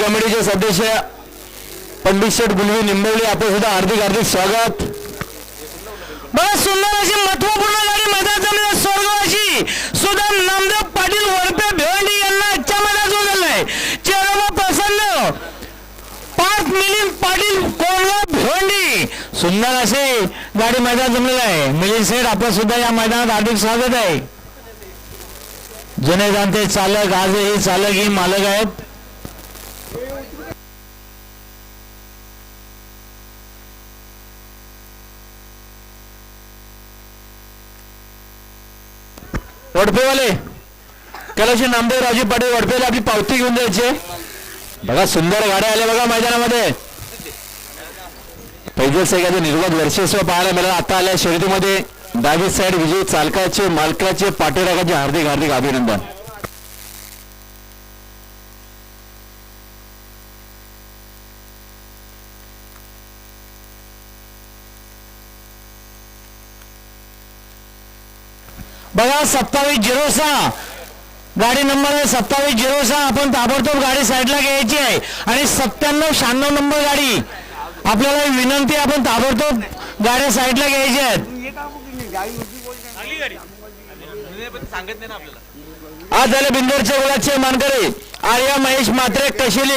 कमिटीचे सदस्य पंडित शेठ गुलवी निंबवली आपण सुद्धा हार्दिक हार्दिक स्वागत. बघा सुंदर अशी महत्त्वपूर्ण गाडी मैदानात स्वर्ग अशी सुदाम नामदेव पाटील वरपे भिवंडी यांना आजच्या मैदानात उघडलाय आहे चेहरा प्रसन्न. पाच मिलिंद पाटील कोळवा भिवंडी सुंदर असे गाडी मैदान जमलेलं आहे. मिलिंद सेठ आपलं सुद्धा या मैदानात हार्दिक स्वागत आहे. जुने जाणते चालक आजही चालक ही मालक आहेत. वडपेवाले कैलाशी नामदेव राजू पाटील वडपेला आपली पावती घेऊन जायचे बघा सुंदर गाड्या आल्या बघा मैदानामध्ये. पैदल सैगाचं निर्वाध वर्चस्व पाहायला मिळालं. आता आल्या शर्यतीमध्ये. डावी साईड विजयी चालकाचे मालकाचे पाठीरागाचे हार्दिक हार्दिक अभिनंदन. बघा सत्तावीस झिरो सहा. गाडी नंबर आहे सत्तावीस झिरो सहा. आपण ताबडतोब गाडी साईडला घ्यायची आहे. आणि सत्त्याण्णव शहाण्णव नंबर गाडी. आपल्याला विनंती आपण ताबडतोब गाड्या साईडला घ्यायच्या आहेत. आज झाले बिंदोरचे गुलाचे मानकरी. आर्या महेश मात्रे कशिली?